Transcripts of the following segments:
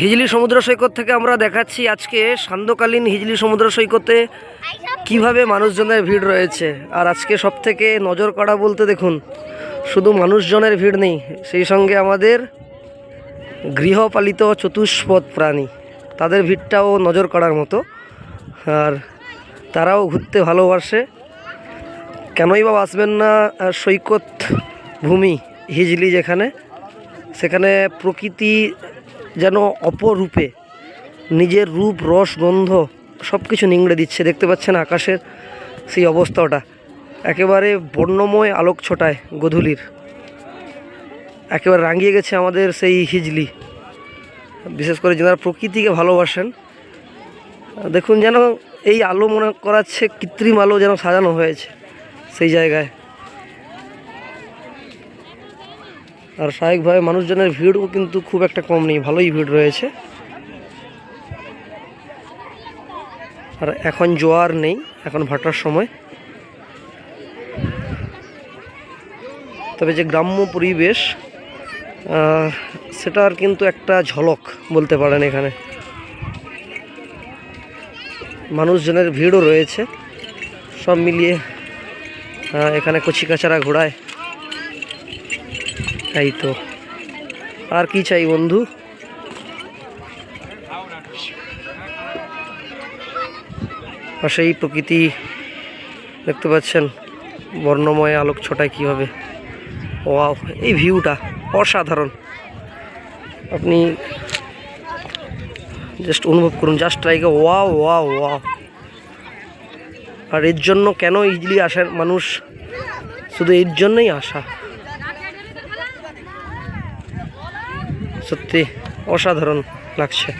হিজলি সমুদ্র সৈকত থেকে আমরা দেখাচ্ছি আজকে সান্ধ্যকালীন হিজলি সমুদ্র সৈকতে কীভাবে মানুষজনের ভিড় রয়েছে। আর আজকে সব থেকে নজর কাড়া বলতে দেখুন, শুধু মানুষজনের ভিড় নেই, সেই সঙ্গে আমাদের গৃহপালিত চতুষ্পদ প্রাণী, তাদের ভিড়টাও নজর কাড়ার মতো। আর তারাও ঘুরতে ভালোবাসে। কেনই বা আসবেন না সৈকত ভূমি, হিজলি যেখানে, সেখানে প্রকৃতি যেন অপরূপে নিজের রূপ, রস, গন্ধ সব কিছু নিংড়ে দিচ্ছে। দেখতে পাচ্ছেন আকাশের সেই অবস্থাটা। একেবারে বর্ণময় আলোক ছোটায় গধূলির। একেবারে রাঙিয়ে গেছে আমাদের সেই হিজলি। বিশেষ করে যারা প্রকৃতিকে ভালোবাসেন, দেখুন যেন এই আলো মনে করাচ্ছে কৃত্রিম আলো যেন সাজানো হয়েছে সেই জায়গায়। আর স্বাভাবিকভাবে মানুষজনের ভিড়ও কিন্তু খুব একটা কম নেই, ভালোই ভিড় রয়েছে। আর এখন জোয়ার নেই, এখন ভাটার সময়। তবে যে গ্রাম্য পরিবেশ সেটার কিন্তু একটা ঝলক বলতে পারেন এখানে। মানুষজনের ভিড়ও রয়েছে। সব মিলিয়ে এখানে কচিকাচারা ঘোড়ায় এই তো। আর কি চাই বন্ধু? সেই প্রকৃতি দেখতে পাচ্ছেন, বর্ণময় আলোক ছটায় কীভাবে ওয়াও, এই ভিউটা অসাধারণ। আপনি জাস্ট অনুভব করুন just like wow wow wow আর এর জন্য কেন ইজলি আসেন মানুষ? শুধু এর জন্যই আসা। সত্যি অসাধারণ লাগছে।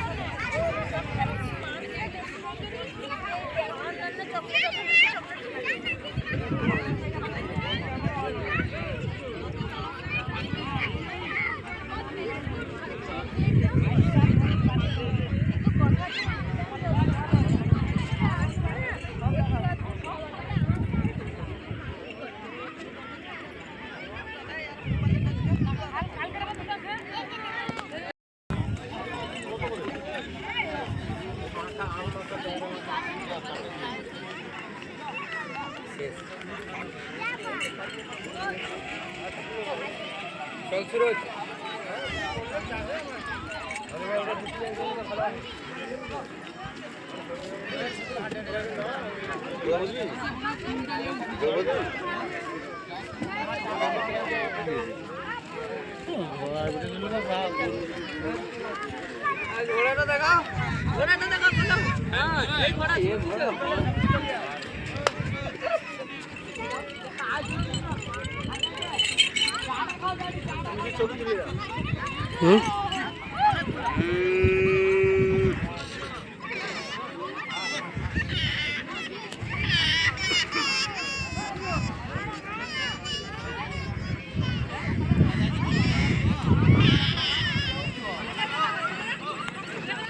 চল সুরজ ঘোড়াটা দেখা ঘোড়াটা দেখা হ্যাঁ ঘোড়া 嗯。